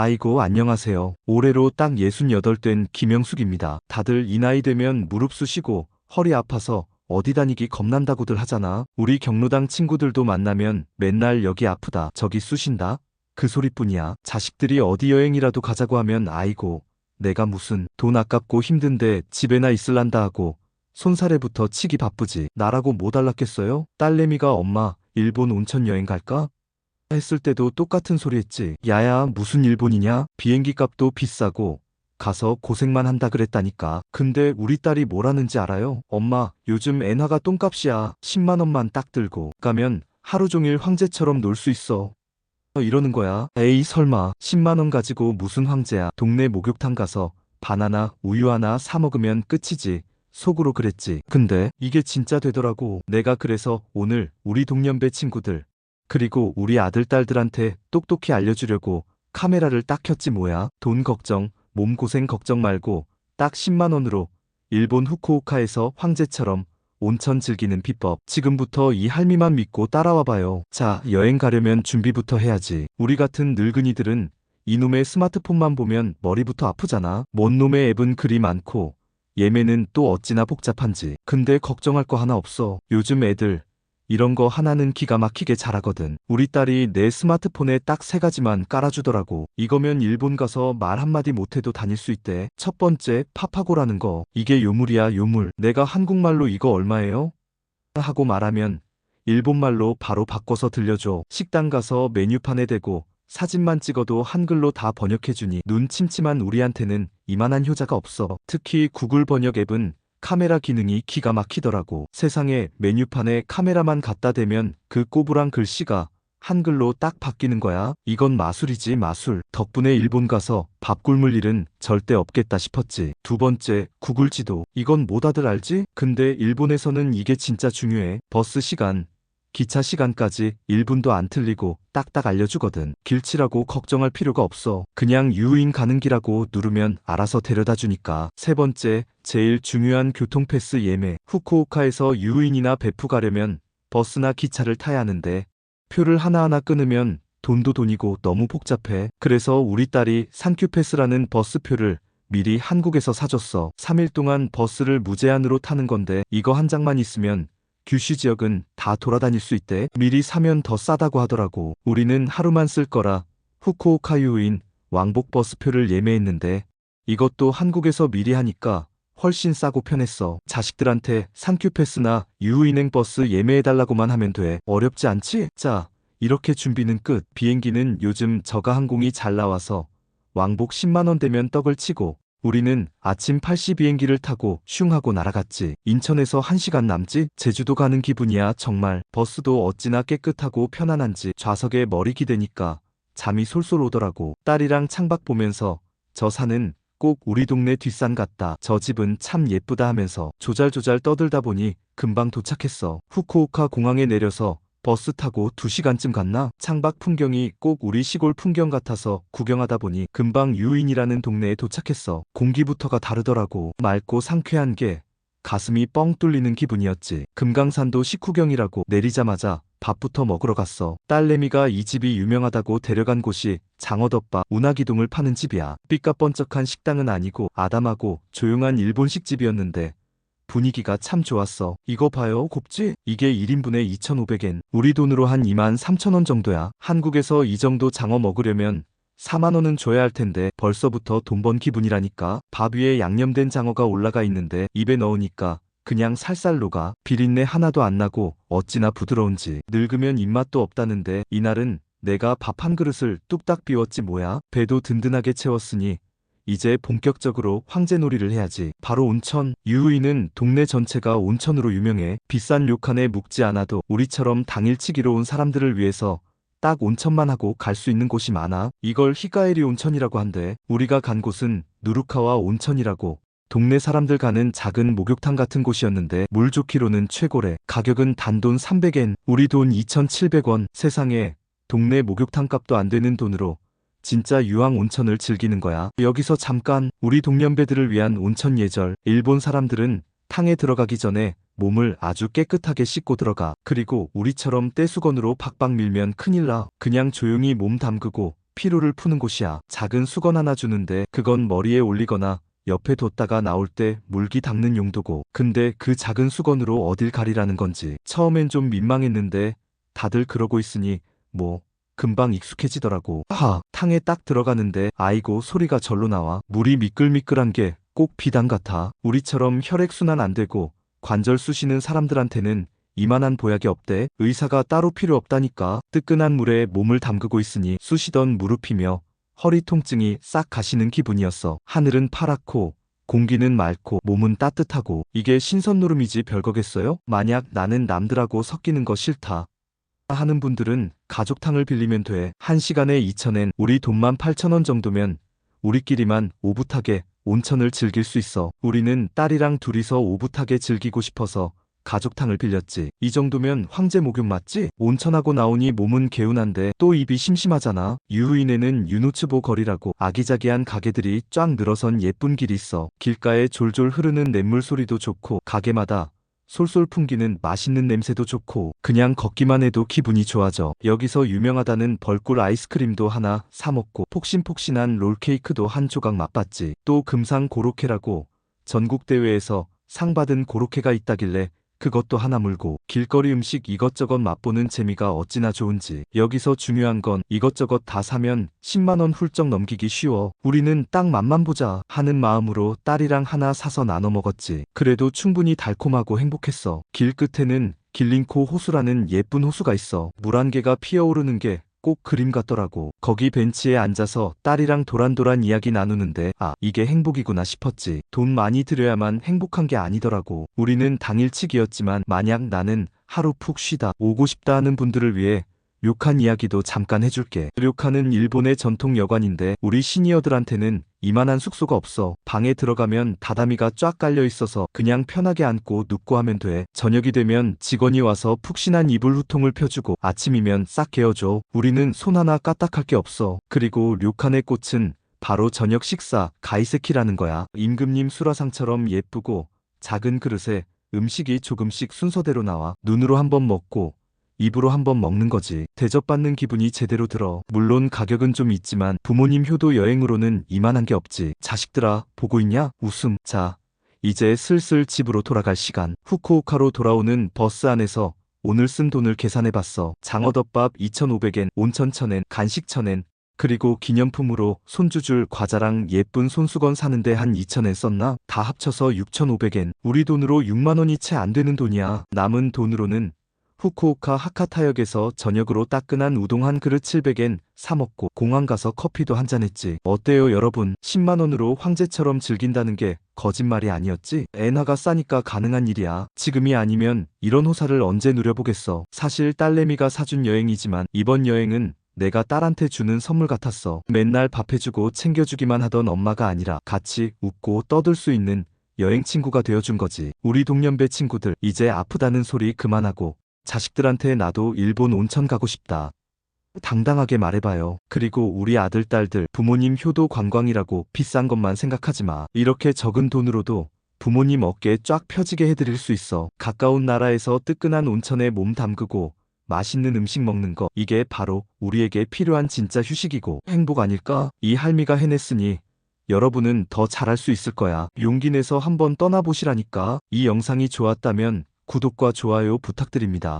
아이고 안녕하세요. 올해로 딱 68된 김영숙입니다. 다들 이 나이 되면 무릎 쑤시고 허리 아파서 어디 다니기 겁난다고들 하잖아. 우리 경로당 친구들도 만나면 맨날 여기 아프다 저기 쑤신다. 그 소리뿐이야. 자식들이 어디 여행이라도 가자고 하면 아이고 내가 무슨 돈 아깝고 힘든데 집에나 있을란다 하고 손사래부터 치기 바쁘지. 나라고 뭐 달랐겠어요? 딸내미가 엄마 일본 온천 여행 갈까? 했을 때도 똑같은 소리 했지. 야야 무슨 일본이냐? 비행기 값도 비싸고 가서 고생만 한다 그랬다니까. 근데 우리 딸이 뭐라는지 알아요? 엄마 요즘 엔화가 똥값이야. 10만 원만 딱 들고 가면 하루 종일 황제처럼 놀 수 있어. 이러는 거야. 에이 설마 10만 원 가지고 무슨 황제야. 동네 목욕탕 가서 바나나 우유 하나 사 먹으면 끝이지. 속으로 그랬지. 근데 이게 진짜 되더라고. 내가 그래서 오늘 우리 동년배 친구들 그리고 우리 아들 딸들한테 똑똑히 알려주려고 카메라를 딱 켰지 뭐야. 돈 걱정, 몸 고생 걱정 말고 딱 10만 원으로 일본 후쿠오카에서 황제처럼 온천 즐기는 비법. 지금부터 이 할미만 믿고 따라와 봐요. 자, 여행 가려면 준비부터 해야지. 우리 같은 늙은이들은 이놈의 스마트폰만 보면 머리부터 아프잖아. 뭔 놈의 앱은 그리 많고 예매는 또 어찌나 복잡한지. 근데 걱정할 거 하나 없어. 요즘 애들 이런 거 하나는 기가 막히게 잘하거든. 우리 딸이 내 스마트폰에 딱 세 가지만 깔아주더라고. 이거면 일본 가서 말 한마디 못해도 다닐 수 있대. 첫 번째, 파파고라는 거. 이게 요물이야, 요물. 내가 한국말로 이거 얼마예요? 하고 말하면 일본말로 바로 바꿔서 들려줘. 식당 가서 메뉴판에 대고 사진만 찍어도 한글로 다 번역해주니 눈 침침한 우리한테는 이만한 효자가 없어. 특히 구글 번역 앱은 카메라 기능이 기가 막히더라고. 세상에 메뉴판에 카메라만 갖다 대면 그 꼬부랑 글씨가 한글로 딱 바뀌는 거야. 이건 마술이지 마술. 덕분에 일본 가서 밥 굶을 일은 절대 없겠다 싶었지. 두 번째, 구글 지도. 이건 뭐 다들 알지? 근데 일본에서는 이게 진짜 중요해. 버스 시간, 기차 시간까지 1분도 안 틀리고 딱딱 알려주거든. 길치라고 걱정할 필요가 없어. 그냥 유인 가는 기라고 누르면 알아서 데려다 주니까. 세 번째, 제일 중요한 교통패스 예매. 후쿠오카에서 유인이나 베푸 가려면 버스나 기차를 타야 하는데 표를 하나하나 끊으면 돈도 돈이고 너무 복잡해. 그래서 우리 딸이 산큐패스라는 버스표를 미리 한국에서 사줬어. 3일 동안 버스를 무제한으로 타는 건데 이거 한 장만 있으면 규슈 지역은 다 돌아다닐 수 있대. 미리 사면 더 싸다고 하더라고. 우리는 하루만 쓸 거라 후쿠오카유인 왕복 버스표를 예매했는데 이것도 한국에서 미리 하니까 훨씬 싸고 편했어. 자식들한테 산큐패스나 유인행 버스 예매해달라고만 하면 돼. 어렵지 않지? 자, 이렇게 준비는 끝. 비행기는 요즘 저가 항공이 잘 나와서 왕복 10만원 되면 떡을 치고 우리는 아침 8시 비행기를 타고 슝 하고 날아갔지. 인천에서 1시간 남지? 제주도 가는 기분이야 정말. 버스도 어찌나 깨끗하고 편안한지 좌석에 머리 기대니까 잠이 솔솔 오더라고. 딸이랑 창밖 보면서 저 산은 꼭 우리 동네 뒷산 같다. 저 집은 참 예쁘다 하면서 조잘조잘 떠들다 보니 금방 도착했어. 후쿠오카 공항에 내려서 버스 타고 2시간쯤 갔나? 창밖 풍경이 꼭 우리 시골 풍경 같아서 구경하다 보니 금방 유인이라는 동네에 도착했어. 공기부터가 다르더라고. 맑고 상쾌한 게 가슴이 뻥 뚫리는 기분이었지. 금강산도 식후경이라고 내리자마자 밥부터 먹으러 갔어. 딸내미가 이 집이 유명하다고 데려간 곳이 장어덮밥 운하기둥을 파는 집이야. 삐까뻔쩍한 식당은 아니고 아담하고 조용한 일본식 집이었는데 분위기가 참 좋았어. 이거 봐요, 곱지? 이게 1인분에 2,500엔. 우리 돈으로 한 2만 3천 원 정도야. 한국에서 이 정도 장어 먹으려면 4만 원은 줘야 할 텐데 벌써부터 돈 번 기분이라니까. 밥 위에 양념된 장어가 올라가 있는데 입에 넣으니까 그냥 살살 녹아. 비린내 하나도 안 나고 어찌나 부드러운지. 늙으면 입맛도 없다는데 이날은 내가 밥 한 그릇을 뚝딱 비웠지 뭐야. 배도 든든하게 채웠으니 이제 본격적으로 황제놀이를 해야지. 바로 온천. 유우이는 동네 전체가 온천으로 유명해. 비싼 료칸에 묵지 않아도 우리처럼 당일치기로 온 사람들을 위해서 딱 온천만 하고 갈 수 있는 곳이 많아. 이걸 히가에리 온천이라고 한대. 우리가 간 곳은 누루카와 온천이라고. 동네 사람들 가는 작은 목욕탕 같은 곳이었는데 물 좋기로는 최고래. 가격은 단돈 300엔, 우리 돈 2,700원. 세상에 동네 목욕탕 값도 안 되는 돈으로 진짜 유황 온천을 즐기는 거야. 여기서 잠깐 우리 동년배들을 위한 온천 예절. 일본 사람들은 탕에 들어가기 전에 몸을 아주 깨끗하게 씻고 들어가. 그리고 우리처럼 떼수건으로 박박 밀면 큰일 나. 그냥 조용히 몸 담그고 피로를 푸는 곳이야. 작은 수건 하나 주는데 그건 머리에 올리거나 옆에 뒀다가 나올 때 물기 닦는 용도고. 근데 그 작은 수건으로 어딜 가리라는 건지. 처음엔 좀 민망했는데 다들 그러고 있으니 뭐 금방 익숙해지더라고. 하, 탕에 딱 들어가는데 아이고 소리가 절로 나와. 물이 미끌미끌한 게 꼭 비단 같아. 우리처럼 혈액순환 안 되고 관절 쑤시는 사람들한테는 이만한 보약이 없대. 의사가 따로 필요 없다니까. 뜨끈한 물에 몸을 담그고 있으니 쑤시던 무릎이며 허리 통증이 싹 가시는 기분이었어. 하늘은 파랗고 공기는 맑고 몸은 따뜻하고 이게 신선노름이지 별거겠어요? 만약 나는 남들하고 섞이는 거 싫다. 하는 분들은 가족탕을 빌리면 돼. 한 시간에 2천엔 우리 돈만 8천원 정도면 우리끼리만 오붓하게 온천을 즐길 수 있어. 우리는 딸이랑 둘이서 오붓하게 즐기고 싶어서 가족탕을 빌렸지. 이 정도면 황제 목욕 맞지? 온천하고 나오니 몸은 개운한데 또 입이 심심하잖아. 유후인에는 유노츠보 거리라고 아기자기한 가게들이 쫙 늘어선 예쁜 길이 있어. 길가에 졸졸 흐르는 냇물 소리도 좋고 가게마다 솔솔 풍기는 맛있는 냄새도 좋고 그냥 걷기만 해도 기분이 좋아져. 여기서 유명하다는 벌꿀 아이스크림도 하나 사 먹고 폭신폭신한 롤케이크도 한 조각 맛봤지. 또 금상 고로케라고 전국 대회에서 상 받은 고로케가 있다길래 그것도 하나 물고 길거리 음식 이것저것 맛보는 재미가 어찌나 좋은지 여기서 중요한 건 이것저것 다 사면 10만원 훌쩍 넘기기 쉬워. 우리는 딱 맛만 보자 하는 마음으로 딸이랑 하나 사서 나눠 먹었지. 그래도 충분히 달콤하고 행복했어. 길 끝에는 길링코 호수라는 예쁜 호수가 있어. 물 한 개가 피어오르는 게 꼭 그림 같더라고. 거기 벤치에 앉아서 딸이랑 도란도란 이야기 나누는데 아 이게 행복이구나 싶었지. 돈 많이 들여야만 행복한 게 아니더라고. 우리는 당일치기였지만 만약 나는 하루 푹 쉬다 오고 싶다 하는 분들을 위해 료칸 이야기도 잠깐 해줄게. 료칸은 일본의 전통 여관인데 우리 시니어들한테는 이만한 숙소가 없어. 방에 들어가면 다다미가 쫙 깔려 있어서 그냥 편하게 앉고 눕고 하면 돼. 저녁이 되면 직원이 와서 푹신한 이불 후통을 펴주고 아침이면 싹 개어줘. 우리는 손 하나 까딱할 게 없어. 그리고 료칸의 꽃은 바로 저녁 식사 가이세키라는 거야. 임금님 수라상처럼 예쁘고 작은 그릇에 음식이 조금씩 순서대로 나와. 눈으로 한번 먹고 입으로 한번 먹는 거지. 대접받는 기분이 제대로 들어. 물론 가격은 좀 있지만 부모님 효도 여행으로는 이만한 게 없지. 자식들아, 보고 있냐? 웃음. 자, 이제 슬슬 집으로 돌아갈 시간. 후쿠오카로 돌아오는 버스 안에서 오늘 쓴 돈을 계산해봤어. 장어덮밥 2,500엔, 온천 1,000엔, 간식 1,000엔, 그리고 기념품으로 손주줄 과자랑 예쁜 손수건 사는데 한 2,000엔 썼나? 다 합쳐서 6,500엔. 우리 돈으로 6만원이 채 안 되는 돈이야. 남은 돈으로는 후쿠오카 하카타역에서 저녁으로 따끈한 우동 한 그릇 700엔 사 먹고 공항 가서 커피도 한 잔 했지. 어때요 여러분? 10만원으로 황제처럼 즐긴다는 게 거짓말이 아니었지? 엔화가 싸니까 가능한 일이야. 지금이 아니면 이런 호사를 언제 누려보겠어. 사실 딸내미가 사준 여행이지만 이번 여행은 내가 딸한테 주는 선물 같았어. 맨날 밥 해주고 챙겨주기만 하던 엄마가 아니라 같이 웃고 떠들 수 있는 여행 친구가 되어준 거지. 우리 동년배 친구들 이제 아프다는 소리 그만하고 자식들한테 나도 일본 온천 가고 싶다. 당당하게 말해봐요. 그리고 우리 아들, 딸들, 부모님 효도 관광이라고 비싼 것만 생각하지 마. 이렇게 적은 돈으로도 부모님 어깨 쫙 펴지게 해드릴 수 있어. 가까운 나라에서 뜨끈한 온천에 몸 담그고 맛있는 음식 먹는 거. 이게 바로 우리에게 필요한 진짜 휴식이고 행복 아닐까? 이 할미가 해냈으니 여러분은 더 잘할 수 있을 거야. 용기 내서 한번 떠나보시라니까. 이 영상이 좋았다면 구독과 좋아요 부탁드립니다.